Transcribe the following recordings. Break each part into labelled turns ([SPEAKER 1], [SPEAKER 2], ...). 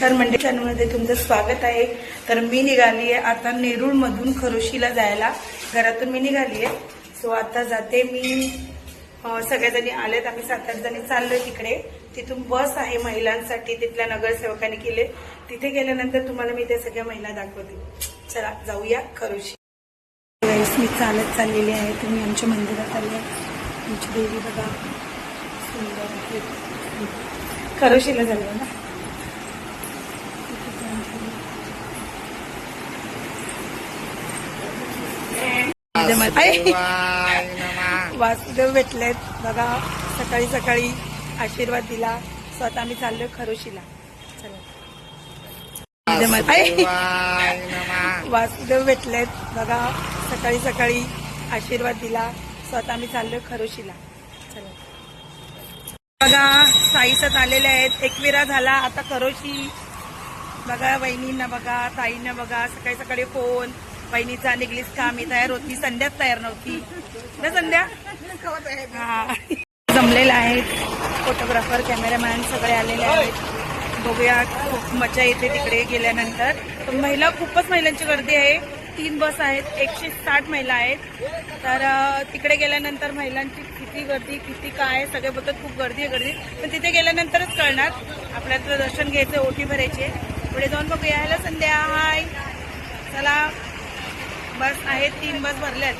[SPEAKER 1] नमस्कार मंडळी. चॅनलमध्ये तुमचं स्वागत आहे. तर मी निघाली आहे आता नेरूळमधून खरोशीला जायला. घरातून मी निघाली आहे. सो आता जाते मी. सगळ्याजणी आलेत. आम्ही सात आठ जणी चाललोय तिकडे. तिथून बस आहे महिलांसाठी. तिथल्या नगरसेवकांनी केले. तिथे गेल्यानंतर तुम्हाला मी त्या सगळ्या महिला दाखवते. चला जाऊया खरोशी. वेळेस मी चालत चाललेली आहे. तुम्ही आमच्या मंदिरात आले आमची देवी बघा. सुंदर खरोशीला झालं ना? वासुदेव भेटलेत. बघा सकाळी सकाळी आशीर्वाद दिला. स्वतः आम्ही चाललोय खरोशीला. वासुदेव भेटलेत. बघा सकाळी सकाळी आशीर्वाद दिला. स्वतः आम्ही चाललोय खरोशीला. चला. बघा साईसत आलेले आहेत. एकविरा झाला. आता खरोशी. बघा वहिनींना बघा ताईंना बघा. सकाळी सकाळी फोन. वहिनीचा निघलीच का? मी तयार होती. संध्याच तयार नव्हती. ना संध्या? हा. जमलेला आहेत फोटोग्राफर कॅमेरामॅन सगळे आलेले आहेत. बघूया खूप मजा येते तिकडे गेल्यानंतर. महिला खूपच महिलांची गर्दी आहे. तीन बस आहेत. एकशे साठ महिला आहेत. तर तिकडे गेल्यानंतर महिलांची किती गर्दी किती काय सगळे बोलतात खूप गर्दी आहे गर्दी पण तिथे गेल्यानंतरच कळणार. आपल्याला दर्शन घ्यायचं ओटी भरायचे. पुढे जाऊन बघूया. हॅलो संध्या. हाय चला. बस आहेत तीन बस भरल्यात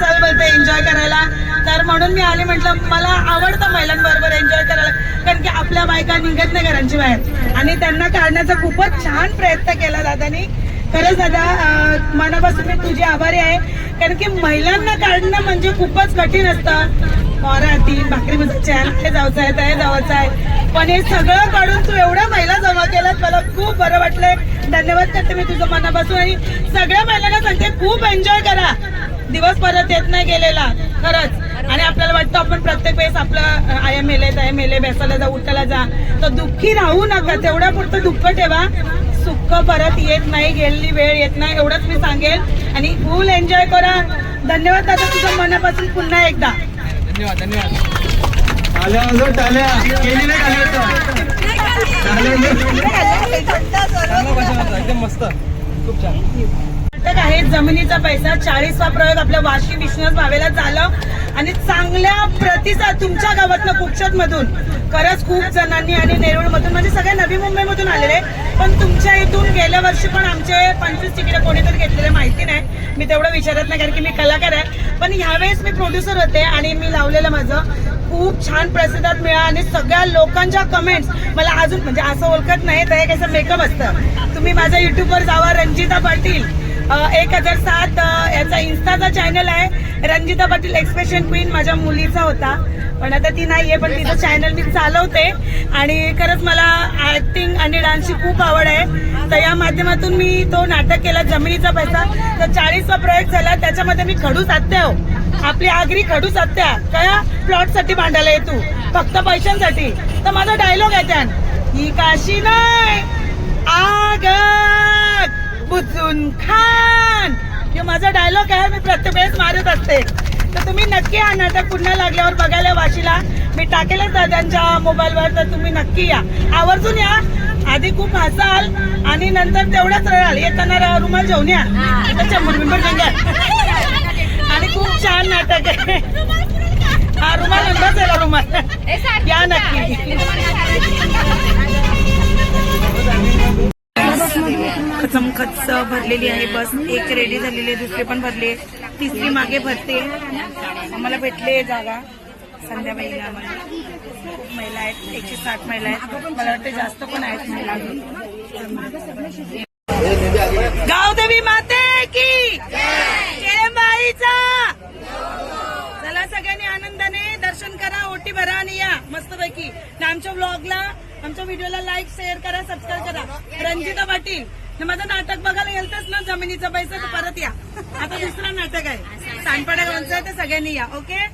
[SPEAKER 1] चल बोलते एन्जॉय करायला. तर म्हणून मी आले म्हटलं मला आवडतं महिलांबरोबर एन्जॉय करायला. कारण की आपल्या बायका निघत नाही घरांची बाहेर. आणि त्यांना काढण्याचा खूपच छान प्रयत्न केला दादानी. खरंच दादा मनापासून मी तुझी आभारी आहे. कारण की महिलांना काढणं म्हणजे खूपच कठीण असतं. मराठी भाकरी बुजायच्या हे जायचं आहे ते जायचं आहे. पण हे सगळं काढून तू एवढ्या महिला जमा केल्यात मला खूप बरं वाटलंय. धन्यवाद करते मी तुझं मनापासून. आणि सगळ्या महिलांना सांगते खूप एन्जॉय करा. दिवस परत येत नाही गेलेला. खरंच. आणि आपल्याला वाटतं आपण प्रत्येक वेळेस आपलं आय मेले ताय मेले बेसायला जा उठायला जा. तर दुःखी राहू नका. तेवढ्या पुरतं दुःख ठेवा. सुख परत येत नाही गेलेली वेळ येत नाही एवढंच मी सांगेल. आणि फुल एन्जॉय करा. धन्यवाद दादा तुझं मनापासून पुन्हा एकदा.
[SPEAKER 2] धन्यवाद धन्यवाद. एकदम मस्त. खूप छान.
[SPEAKER 1] आहे जमिनीचा पैसा चाळीसवा प्रयोग आपल्या वाशी विश्वनाथ भावेला झालं. आणि चांगल्या प्रतिसाद तुमच्या गावातनं कुक्षत मधून खरंच खूप जणांनी आणि नेरुळ मधून म्हणजे सगळ्या नवी मुंबई मधून आलेले. पण तुमच्या इथून गेल्या वर्षी पण आमचे पंचवीस तिकडे कोणीतरी घेतलेले माहिती नाही. मी तेवढं विचारत नाही कारण की मी कलाकार आहे. पण ह्यावेळेस मी प्रोड्युसर होते आणि मी लावलेलं माझं. खूप छान प्रतिसाद मिळाला आणि सगळ्या लोकांच्या कमेंट्स मला अजून म्हणजे असं ओळखत नाही तर हे कसं मेकअप असतं. तुम्ही माझ्या युट्यूबवर जावा रंजिता पाटील. एक हजार सात याचा इन्स्टाचा चॅनल आहे. रंजिता पाटील एक्सप्रेशन क्वीन माझ्या मुलीचा होता. पण आता ती नाही आहे पण तिचं चॅनल मी चालवते. आणि खरंच मला ॲक्टिंग आणि डान्सची खूप आवड आहे. तर या माध्यमातून मी तो नाटक केला जमिनीचा पैसा. तर चाळीसचा प्रयोग झाला. त्याच्यामध्ये मी खडू साधते हो. आपली आगरी खडू साधत्या कया प्लॉटसाठी भांडायला येतो फक्त पैशांसाठी. तर माझा डायलॉग आहे त्यान ही काशी नाही. आग! बुचून खान. हे माझा डायलॉग आहे मी प्रत्येक वेळेस मारत असते. तर तुम्ही नक्की हा नाटक पुन्हा लागल्यावर बघायला वाशीला. मी टाकेलच दादांच्या मोबाईलवर तर तुम्ही नक्की या. आवर्जून या. आधी खूप हसाल आणि नंतर तेवढाच रडाल. येताना रुमाल घेऊन या. घेऊन या आणि खूप छान नाटक आहे. हा रुमाल आहे रुमाल? या नक्की. खचमखच भरलेली आहे बस. एक रेडी झालेली आहे दुसरी पण भरली आहे. तिसरी मागे भरते. आम्हाला भेटले जागा. संध्याबाईला आम्हाला महिला आहेत. एकशे साठ महिला आहेत. मला वाटतं जास्त पण आहेत महिला अजून. गावदेवी माते की! केळंबाईचा! चला सगळ्यांनी आनंदाने दर्शन करा ओटी भरा आणि या. मस्तपैकी. आमच्या ब्लॉगला आमच्या व्हिडिओला लाईक शेअर करा सबस्क्राईब करा. रंजिता पाटील माझं नाटक बघायला गेलतच ना जमिनीचा पैसा तर परत या. आता दुसरं नाटक आहे. सांडपाड्या गावचं ते सगळ्यांनी या ओके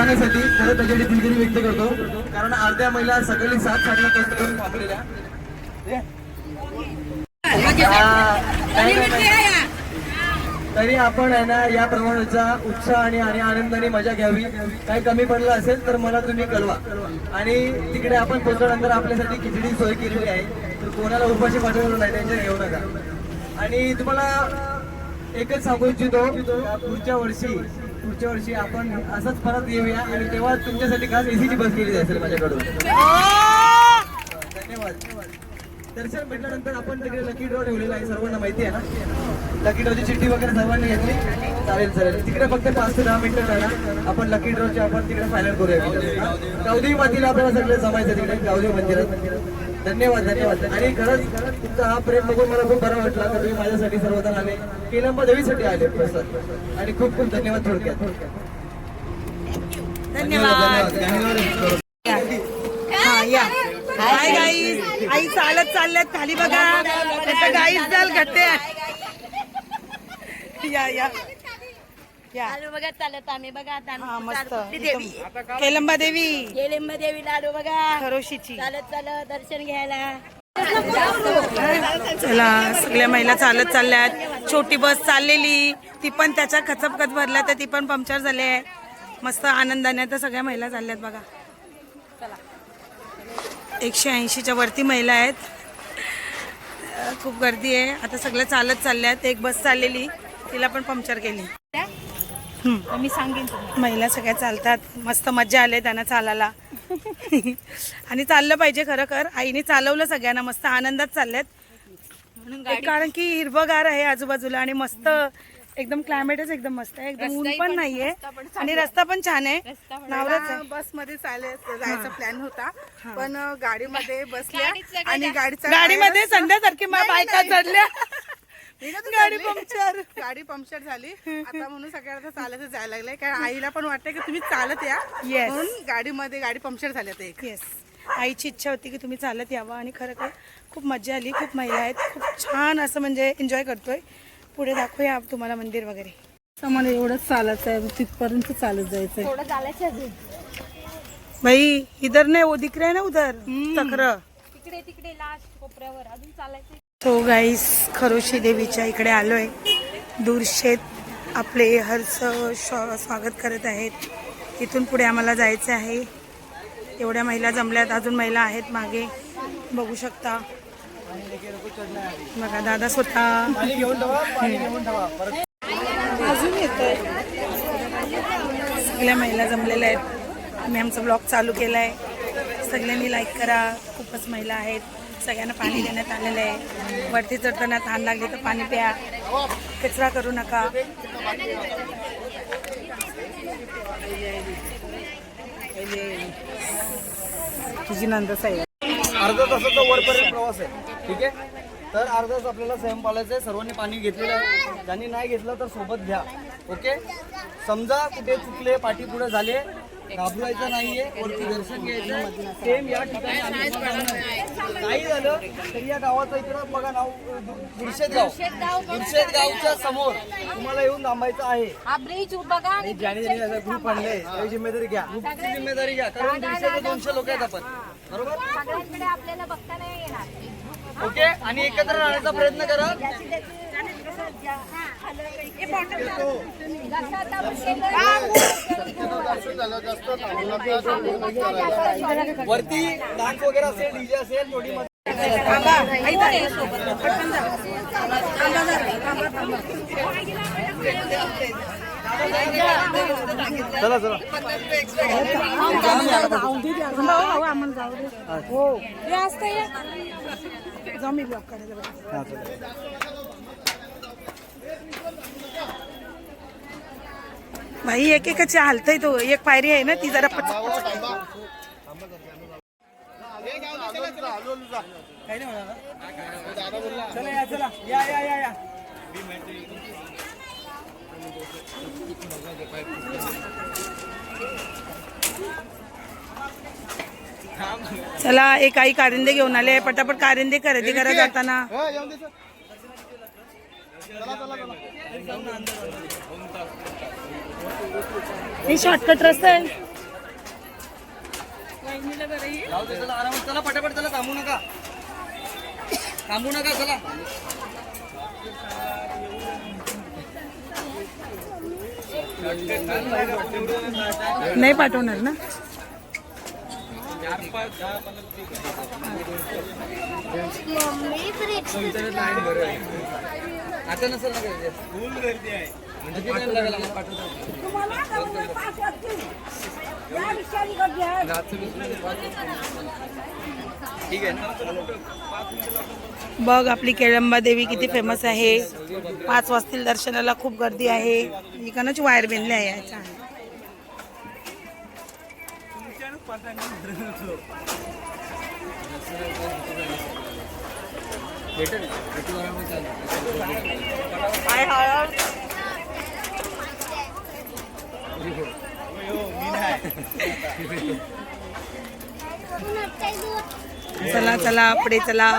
[SPEAKER 2] राहण्यासाठी खरं त्याच्यासाठी दिलगिरी व्यक्त करतो. कारण अर्ध्या महिला सगळी सात साडीला कष्ट करून थांबलेल्या. तरी आपण आहे ना या प्रमाणाचा उत्साह आणि आणि आनंदाने मजा घ्यावी. काही कमी पडलं असेल तर मला तुम्ही कळवा. आणि तिकडे आपण पोहोचल्यानंतर आपल्यासाठी खिचडी सोय केलेली आहे. तर कोणाला उपाशी पाठवलं नाही त्यांच्या घेऊ नका. आणि तुम्हाला एकच सांगू इच्छितो पुढच्या वर्षी पुढच्या वर्षी आपण असंच परत येऊया आणि तेव्हा तुमच्यासाठी खास एसीची बस केली जाईल माझ्याकडून. धन्यवाद. दर्शन भेटल्यानंतर आपण तिकडे लकी ड्रॉ ठेवलेला आहे सर्वांना माहिती आहे ना? लकी ड्रॉची चिठ्ठी वगैरे सर्वांनी घेतली. चालेल चालेल. तिकडे फक्त पाच ते दहा मिनिटं राहणार आपण लकी ड्रॉची आपण तिकडे फायनल करूया. गावदेवी मातीला आपल्याला सगळं जमायचं तिकडे गावदेवी मंदिरात. धन्यवाद धन्यवाद. आणि खरंच तुमचा हा प्रेम बघून मला खूप बरा वाटला. तर तुम्ही माझ्यासाठी सर्वजण आले. केलंबा देवीसाठी आले प्रसाद. आणि खूप खूप धन्यवाद थोडक्यात.
[SPEAKER 1] धन्यवाद. हाय गाईज आई चालत चालल्यात खाली बघा. गाईज चाल घट्टे. या या. या.
[SPEAKER 3] लाडू बघा चालत आम्ही बघा आता
[SPEAKER 1] हा
[SPEAKER 3] आम्ही
[SPEAKER 1] मस्त.
[SPEAKER 3] चालतो. देवी.
[SPEAKER 1] केलंबा देवी.
[SPEAKER 3] गेलेंब देवी लाडू बघा.
[SPEAKER 1] खरोशीची.
[SPEAKER 3] चालत चालत दर्शन घ्यायला.
[SPEAKER 1] चला सगळ्या महिला चालत चालल्यात. छोटी बस चाललेली. ती पण त्याच्या खचपखच भरल्या तर ती पण पंक्चर झाली आहे. मस्त आनंदाने तर सगळ्या महिला चालल्यात बघा. एकशे ऐंशीच्या वरती महिला आहेत. अं, खूप गर्दी आहे. आता सगळं चालत चालल्यात. एक बस चाललेली. तिला पण पंक्चर केली. हम्म.
[SPEAKER 3] मी सांगेन
[SPEAKER 1] महिला सगळ्या चालतात. मस्त मजा आले त्यांना चालायला. आणि चाललं पाहिजे खरं कर आईने चालवलं सगळ्यांना. मस्त आनंदात चालल्यात एक कारण की हिरवगार आहे आजूबाजूला आणि मस्त एकदम क्लायमेटच एकदम मस्त आहे. एकदम ऊन पण नाहीये. आणि रस्ता पण छान आहे. नावरच आहे
[SPEAKER 4] बसमध्ये चालत जायचा प्लॅन होता. पण अ, गाडीमध्ये बसल्या आणि गाडीचा
[SPEAKER 1] गाडीमध्ये संध्यासारखी मा- बायका चढल्या.
[SPEAKER 4] गाडी पंक्चर. गाडी पंक्चर झाली. आता म्हणून सगळ्यांना आता चालत जायला लागलंय. कारण आईला पण वाटतं की तुम्ही चालत या.
[SPEAKER 1] Yes.
[SPEAKER 4] म्हणून गाडीमध्ये गाडी पंक्चर झाली आता एक.
[SPEAKER 1] येस आईची इच्छा होती की तुम्ही चालत यावं आणि खरं खर खूप मजा आली. खूप महिला आहेत. खूप छान असं म्हणजे एन्जॉय करतोय. पुढे दाखवूया तुम्हाला मंदिर वगैरे.
[SPEAKER 4] आम्हाला एवढंच चालायचं आहे तिथपर्यंत चालत जायचंय.
[SPEAKER 3] थोडं चालायचं अजून.
[SPEAKER 1] भाई इधर नाही वो दिख रहा है ना उधर? चक्र.
[SPEAKER 3] तिकडे तिकडे लास्ट कोपऱ्यावर. अजून चालायचं
[SPEAKER 1] सो गाईस खरोशी देवीच्या इकडे आलोय. दूरशेत आपले हर्ष स्वागत करत आहेत. इथून पुढे आम्हाला जायचं आहे. एवढ्या महिला जमल्यात अजून महिला आहेत मागे. बघू शकता. बघा दादा स्वतः. अजून येतोय. सगळ्या महिला जमलेल्या आहेत. आम्ही आमचा ब्लॉग चालू केला आहे सगळ्यांनी लाईक करा. खूपच महिला आहेत. सगळ्यांना पाणी देण्यात आलेलं आहे. वरती चढताना तहान लागली तर पाणी प्या. कचरा करू नका. तुझी नंदच आहे
[SPEAKER 2] अर्धा तासाचा वरपर्यंत प्रवास आहे. ठीक आहे? तर अर्धा तास आपल्याला स्वयं पाळायचं आहे. सर्वांनी पाणी घेतलेलं आहे. ज्यांनी नाही घेतलं तर सोबत घ्या. ओके? समजा कुठे चुकले पाठीपुढे झाले घाबरायचं नाहीये वरती दर्शन घ्यायचं सेम या ठिकाणी आम्ही. नाही. झालं तर या गावाचं इकडं बघा नाव गुरशेत गाव गुरशेत गावच्या समोर तुम्हाला येऊन थांबायचं आहे.
[SPEAKER 3] हा ब्रिज बघा
[SPEAKER 2] आणि ज्याने ग्रुप आणले त्याची जिम्मेदारी घ्या. ग्रुपची जिम्मेदारी घ्या कारण दीडशे ते दोनशे लोक आहेत आपण. बरोबर?
[SPEAKER 3] सगळ्यांकडे आपल्याला बघता नाही येणार.
[SPEAKER 2] ओके आणि एकत्र राहण्याचा प्रयत्न करा. वरती डान्स वगैरे असेल डीजे असेल थोडी चला चला
[SPEAKER 1] जाऊ मी ब्लॉग करायला बघा.
[SPEAKER 2] हा, चला.
[SPEAKER 1] भाई एक एकच हलतय तो. एक पायरी आहे ना ती जरा पचक
[SPEAKER 2] चला
[SPEAKER 1] एक आई कारिंदे घेऊन आले. पटापट कारिंदे खरेदी करत जाताना. हे शॉर्टकट रस्ता आहे.
[SPEAKER 2] जाऊ दे, चला आरामात चला पटापट चला थांबू नका. थांबू नका चला.
[SPEAKER 1] नाही पाठवणार ना?
[SPEAKER 2] आता नसेल ना. म्हणजे पाठवता? ठीक आहे ना?
[SPEAKER 1] बघ आपली केळंबा देवी किती फेमस आहे. पाच वाजतील दर्शनाला खूप गर्दी आहे. इकडनंच वायर बेनले आहे याच्या?
[SPEAKER 2] चालेल.
[SPEAKER 1] चला चला पुढे चला.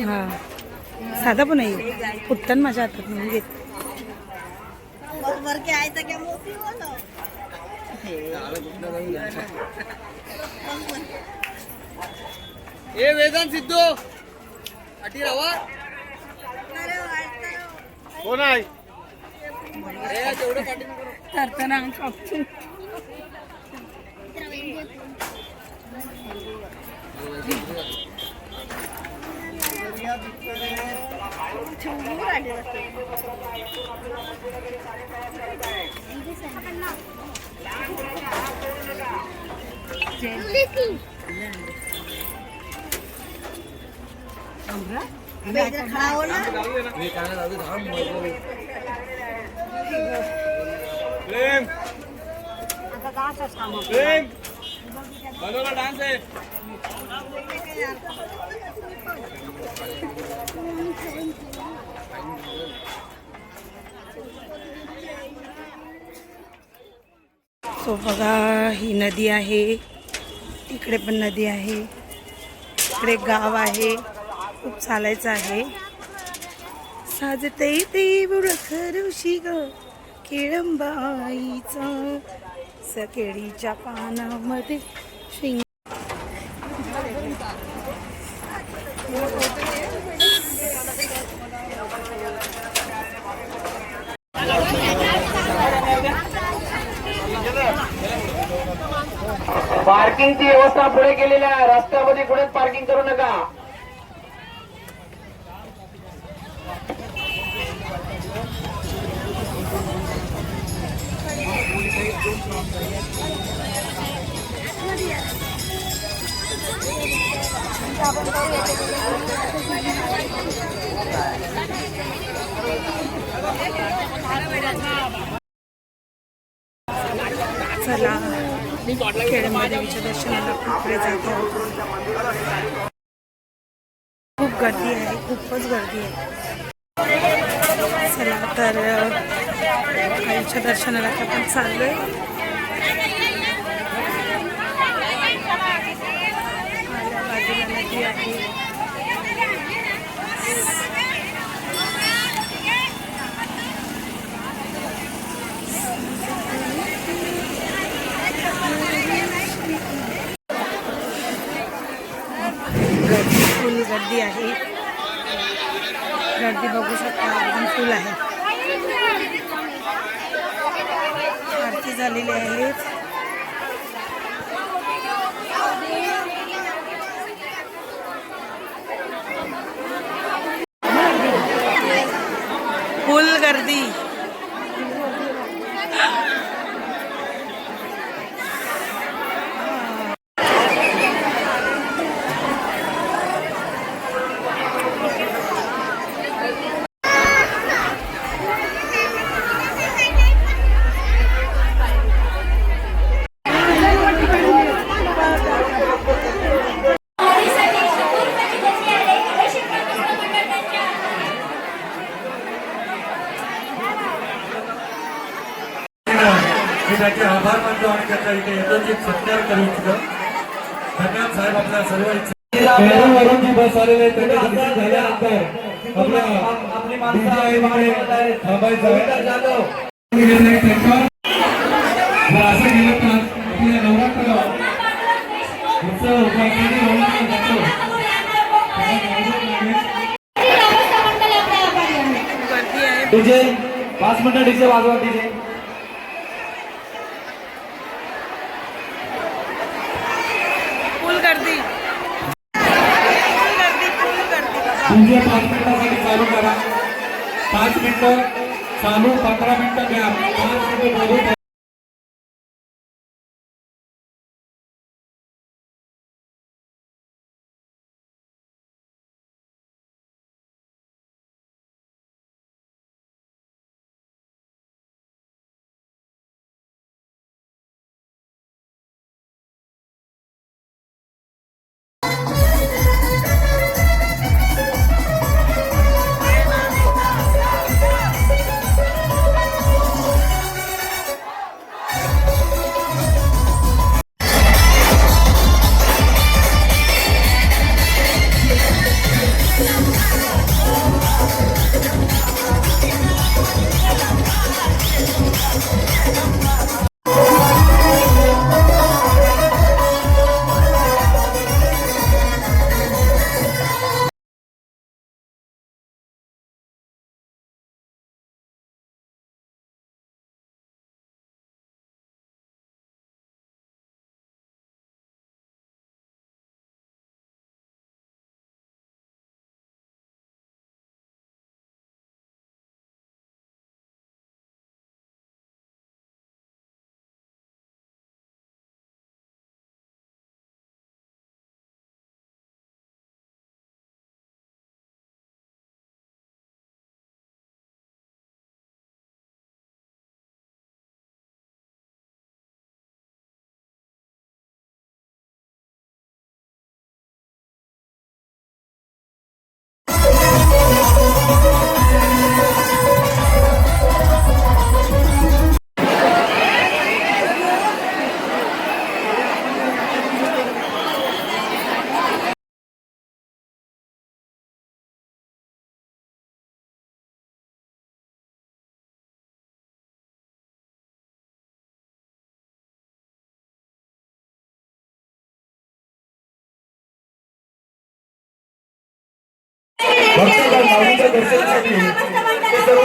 [SPEAKER 1] हा. साधा पण आहे फुटताना माझ्या हातात म्हणून घेत
[SPEAKER 2] ए वेदांत सिद्धू. अटी राहा कोण आहे? ए, तेवढं पाठीमागं नको.
[SPEAKER 1] तरताना कापतो
[SPEAKER 2] हे। काय जाऊ दे, थांब, मग.
[SPEAKER 1] सो बघा ही नदी आहे. इकडे पण नदी आहे. इकडे गाव आहे. खूप चालायचं आहे. साजते ते खरुशी ग केळंबाईचा. सकेळीच्या पानामध्ये शिंग
[SPEAKER 5] पार्किंगची व्यवस्था पुढे केलेली आहे. रस्त्यामध्ये कुठेच पार्किंग करू नका.
[SPEAKER 1] चला. खेळंबा देवीच्या दर्शनाला खूप जात? खूप गर्दी आहे खूपच गर्दी आहे. चला तर आईच्या दर्शनाला आता आपण चाललोय. माझ्या बाजूला नदी आहे गर्दी फुल गर्दी आहे. गर्दी बघू शकता एकदम फुल आहे. आरती झालेली आहे.
[SPEAKER 6] मी त्याचे आभार मानतो आणि त्याचा इथे यथोचित सत्कार करू इच्छितो. धन्यवाद साहेब आपल्या सर्व वरून जी बस आलेली आहे त्यांनी दर्शन झाल्यानंतर आपल्या थांबायचं. असं गेलं तर आपल्या नवरात्र उत्सव जातो.
[SPEAKER 2] डीजे पाच मिनिटं डीजे वाजवा डीजे
[SPEAKER 1] फुल गर्दी फुल गर्दी फुल गर्दी
[SPEAKER 6] पाच मिनिटासाठी चालू करा. पाच मिनिटं चालू पंधरा मिनिटं घ्या. पाच मिनिटं दर्शनासाठी ते सर्व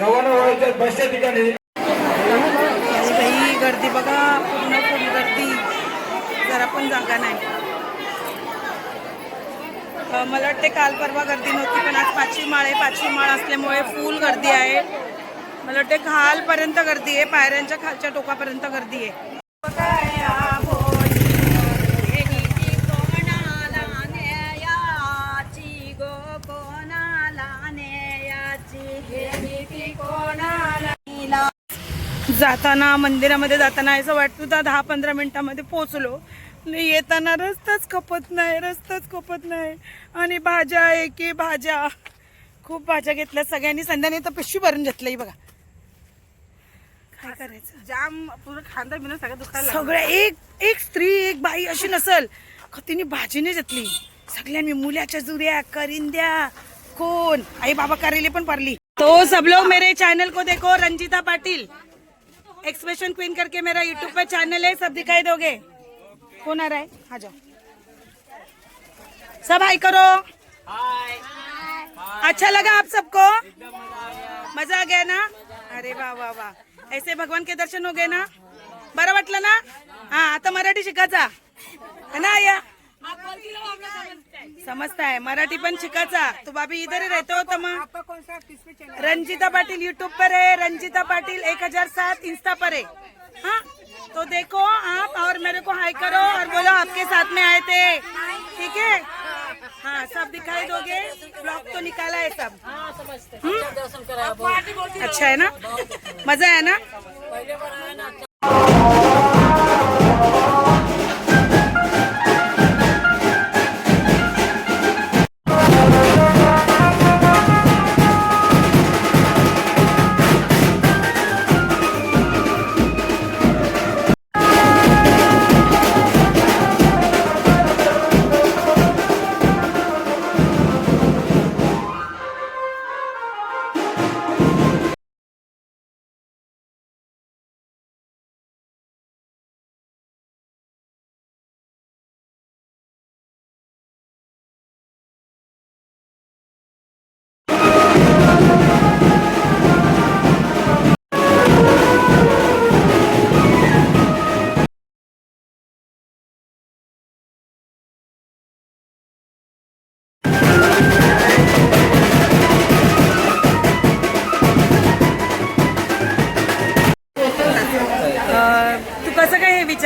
[SPEAKER 6] रवाना व्हायच्या बसच्या ठिकाणी
[SPEAKER 1] ही गर्दी बघा पूर्ण खूप गर्दी जरा पण जागा नाही मला वाटते काल परवा गर्दी नव्हती पण आज पाचवी माळ आहे पाचवी माळ असल्यामुळे फुल गर्दी आहे. मला वाटते खालपर्यंत गर्दी आहे पायऱ्यांच्या खालच्या टोकापर्यंत गर्दी आहे. जाताना मंदिरामध्ये जाताना असं वाटत होतं दहा पंधरा मिनिटामध्ये पोहोचलो. आणि येताना रस्ताच खपत नाही रस्ताच खपत नाही. आणि भाज्या एके भाज्या. खूप भाज्या घेतल्या सगळ्यांनी. संध्याने तर पिशवी भरून घेतलं बघा. काय करायचं?
[SPEAKER 4] जाम पूर्ण खांदा बिना सगळं दुखायला लागलं.
[SPEAKER 1] सगळ्या एक एक स्त्री एक बाई अशी नसल. तिने भाजीने घेतली. सगळ्यांनी मुलाच्या जुऱ्या करिंद्या. कोण? आई बाबा करेली पण पारली. तो सब लोग मेरे चैनल को देखो रंजीता पाटिल. एक्सप्रेशन क्वीन करके मेरा यूट्यूब पे चैनल है सब दिखाई दोगे? कौन आ रहा है? आ जाओ। सब हाई करो। अच्छा लगा आप सबको? मजा आ गया ना? अरे वाह वाह वाह। ऐसे भगवान के दर्शन हो गए ना? बरं वाटलं ना? हा आता मराठी शिकायचा. है ना या समजताय. मराठी पण शिकायचा. तू बाबी इधर ही रहते हो तो मग रंजीता पाटिल यूट्यूब पर है रंजीता पाटिल एक हजार सात इंस्टा पर है। हाँ? तो देखो आप और मेरे को हाई करो और बोलो आपके साथ में आए थे। ठीक है? हाँ सब दिखाई दोगे? ब्लॉग तो निकाला है सब? अच्छा है ना? मजा है ना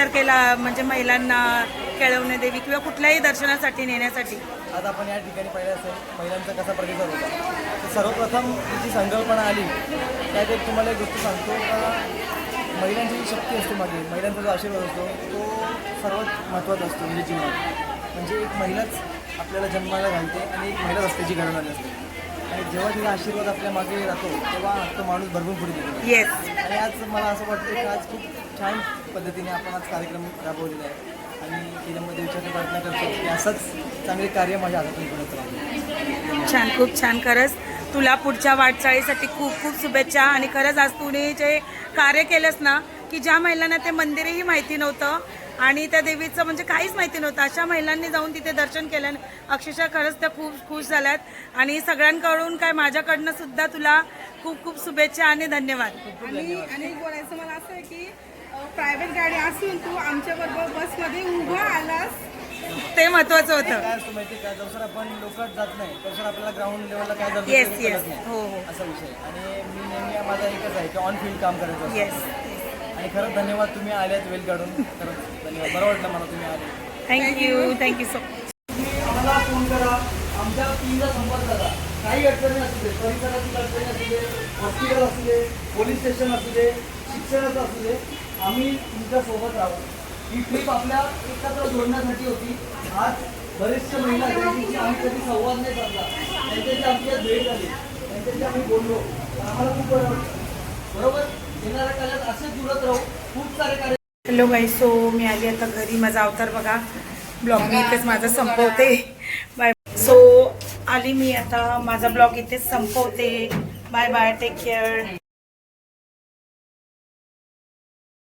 [SPEAKER 1] विचार केला म्हणजे महिलांना केळवणे देवी किंवा कुठल्याही दर्शनासाठी नेण्यासाठी.
[SPEAKER 2] आज आपण या ठिकाणी पाहिलं असेल महिलांचा कसा प्रतिसाद होता. तर सर्वप्रथम जी संकल्पना आली त्यात एक तुम्हाला एक गोष्ट सांगतो का महिलांची जी शक्ती असते मागे महिलांचा जो आशीर्वाद असतो तो सर्वात महत्त्वाचा असतो म्हणजे जीवनात. म्हणजे एक महिलाच आपल्याला जन्माला घालते आणि एक महिलाच असते जी घडवणारी असते. आणि जेव्हा तिचा आशीर्वाद आपल्या मागे राहतो तेव्हा तो माणूस भरपूर पुढे
[SPEAKER 1] येस
[SPEAKER 2] आणि आज मला असं वाटतं की आज खूप छान पद्धतीने आपण आज कार्यक्रम राबवलेला आहे. आणि करतो. की असंच चांगले कार्य माझ्या हातातून घडत राहतं
[SPEAKER 1] छान खूप छान. खरंच तुला पुढच्या वाटचाळीसाठी खूप खूप शुभेच्छा. आणि खरंच आज तुने जे कार्य केलंस ना की ज्या महिलांना ते मंदिरही माहिती नव्हतं आणि त्या देवीचं म्हणजे काहीच माहिती नव्हतं. अशा महिलांनी जाऊन तिथे दर्शन केलं. अक्षरशः खरंच त्या खूप खुश झाल्यात. आणि सगळ्यांकडून काय माझ्याकडनं सुद्धा तुला खूप खूप शुभेच्छा आणि धन्यवाद.
[SPEAKER 4] आणि बोलायचं मला असं आहे की प्रायव्हेट गाडी असून तू आमच्या बरोबर बसमध्ये उभा आलास.
[SPEAKER 1] ते महत्वाचं होतं.
[SPEAKER 2] काय असतं माहिती आहे का? जसं आपण लोकात जात नाही. तसं आपल्याला ग्राउंड लेवलला काय जातं
[SPEAKER 1] Yes, yes. हो, हो.
[SPEAKER 2] असा विषय आणि मी नेहमी माझा एकच आहे की ऑन फील्ड काम करायचं असतं.
[SPEAKER 1] येस
[SPEAKER 2] आणि खरंच धन्यवाद तुम्ही आल्यात वेल काढून खरंच धन्यवाद. बरं वाटलं मला तुम्ही आले.
[SPEAKER 1] Thank you thank you so much
[SPEAKER 2] आम्हाला फोन करा. आमच्या टीमला संपर्क करा काही अडचणी असू दे परिसरातील अडचणी असू दे हॉस्पिटल असू दे पोलीस स्टेशन असू दे शिक्षणाचं असू दे आम्ही तुमच्यासोबत आहोत ही ट्रीप आपल्या एकत्र जोडण्यासाठी होती. आज बरेचशे महिला ज्यांच्याशी आम्ही कधी संवाद नाही साधला. त्यांच्याशी आमची आज भेट झाली. त्यांच्याशी आम्ही बोललो. आम्हाला खूप बरं वाटतं बरोबर? येणाऱ्या काळात असेच जुळत राहू. खूप सारे कार्य
[SPEAKER 1] हॅलो बाई सो मी आली आता घरी. माझा अवतार बघा. ब्लॉग मी इथेच माझा संपवते. बाय सो आली मी आता. माझा ब्लॉग इथेच संपवते. Bye bye take care